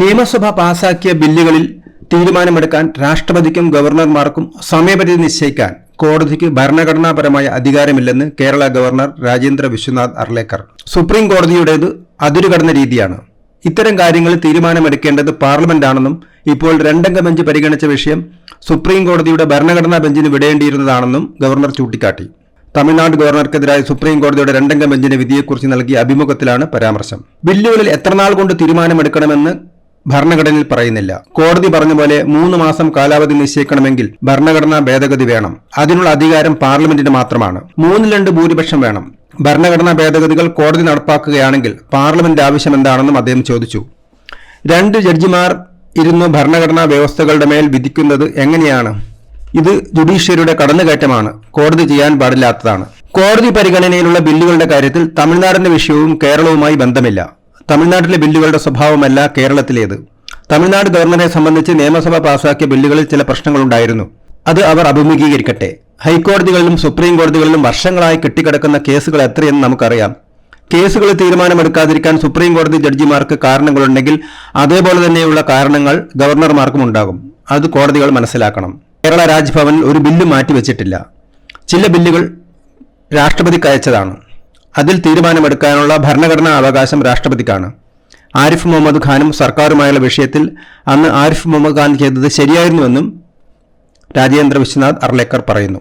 നിയമസഭ പാസാക്കിയ ബില്ലുകളിൽ തീരുമാനമെടുക്കാൻ രാഷ്ട്രപതിക്കും ഗവർണർമാർക്കും സമയപരിധി നിശ്ചയിക്കാൻ കോടതിക്ക് ഭരണഘടനാപരമായ അധികാരമില്ലെന്ന് കേരള ഗവർണർ രാജേന്ദ്ര വിശ്വനാഥ് അർലേക്കർ. സുപ്രീം കോടതിയുടേത് അതിരുകടന്ന രീതിയാണ്. ഇത്തരം കാര്യങ്ങളിൽ തീരുമാനമെടുക്കേണ്ടത് പാർലമെന്റാണെന്നും ഇപ്പോൾ രണ്ടംഗ ബെഞ്ച് പരിഗണിച്ച വിഷയം സുപ്രീം കോടതിയുടെ ഭരണഘടനാ ബെഞ്ചിന് വിടേണ്ടിയിരുന്നതാണെന്നും ഗവർണർ ചൂണ്ടിക്കാട്ടി. തമിഴ്നാട് ഗവർണർക്കെതിരായ സുപ്രീം കോടതിയുടെ രണ്ടംഗ ബെഞ്ചിന്റെ വിധിയെക്കുറിച്ച് നൽകിയ അഭിമുഖത്തിലാണ് പരാമർശം. ബില്ലുകളിൽ എത്രനാൾ കൊണ്ട് തീരുമാനമെടുക്കണമെന്ന് ഭരണഘടനയിൽ പറയുന്നില്ല. കോടതി പറഞ്ഞ പോലെ മൂന്ന് മാസം കാലാവധി നിശ്ചയിക്കണമെങ്കിൽ ഭരണഘടനാ ഭേദഗതി വേണം. അതിനുള്ള അധികാരം പാർലമെന്റിന് മാത്രമാണ്. മൂന്നിൽ രണ്ട് ഭൂരിപക്ഷം വേണം. ഭരണഘടനാ ഭേദഗതികൾ കോടതി നടപ്പാക്കുകയാണെങ്കിൽ പാർലമെന്റ് ആവശ്യം എന്താണെന്നും അദ്ദേഹം ചോദിച്ചു. രണ്ട് ജഡ്ജിമാർ ഇരുന്ന് ഭരണഘടനാ വ്യവസ്ഥകളുടെ മേൽ വിധിക്കുന്നത് എങ്ങനെയാണ്? ഇത് ജുഡീഷ്യറിയുടെ കടന്നുകയറ്റമാണ്. കോടതി ചെയ്യാൻ പാടില്ലാത്തതാണ്. കോടതി പരിഗണനയിലുള്ള ബില്ലുകളുടെ കാര്യത്തിൽ തമിഴ്നാടിന്റെ വിഷയവും കേരളവുമായി ബന്ധമില്ല. തമിഴ്നാട്ടിലെ ബില്ലുകളുടെ സ്വഭാവമല്ല കേരളത്തിലേത്. തമിഴ്നാട് ഗവർണറെ സംബന്ധിച്ച് നിയമസഭ പാസാക്കിയ ബില്ലുകളിൽ ചില പ്രശ്നങ്ങളുണ്ടായിരുന്നു. അത് അവർ അഭിമുഖീകരിക്കട്ടെ. ഹൈക്കോടതികളിലും സുപ്രീം കോടതികളിലും വർഷങ്ങളായി കെട്ടിക്കിടക്കുന്ന കേസുകൾ എത്രയെന്ന് നമുക്കറിയാം. കേസുകൾ തീരുമാനമെടുക്കാതിരിക്കാൻ സുപ്രീം കോടതി ജഡ്ജിമാർക്ക് കാരണങ്ങളുണ്ടെങ്കിൽ അതേപോലെ തന്നെയുള്ള കാരണങ്ങൾ ഗവർണർമാർക്കും ഉണ്ടാകും. അത് കോടതികൾ മനസ്സിലാക്കണം. കേരള രാജ്ഭവനിൽ ഒരു ബില്ല് മാറ്റിവെച്ചിട്ടില്ല. ചില ബില്ലുകൾ രാഷ്ട്രപതിക്ക് അയച്ചതാണ്. അതിൽ തീരുമാനമെടുക്കാനുള്ള ഭരണഘടനാ അവകാശം രാഷ്ട്രപതിക്കാണ്. ആരിഫ് മുഹമ്മദ് ഖാനും സർക്കാരുമായുള്ള വിഷയത്തിൽ അന്ന് ആരിഫ് മുഹമ്മദ് ഖാൻ ചെയ്തത് ശരിയായിരുന്നുവെന്നും രാജേന്ദ്ര വിശ്വനാഥ് അർലേക്കർ പറയുന്നു.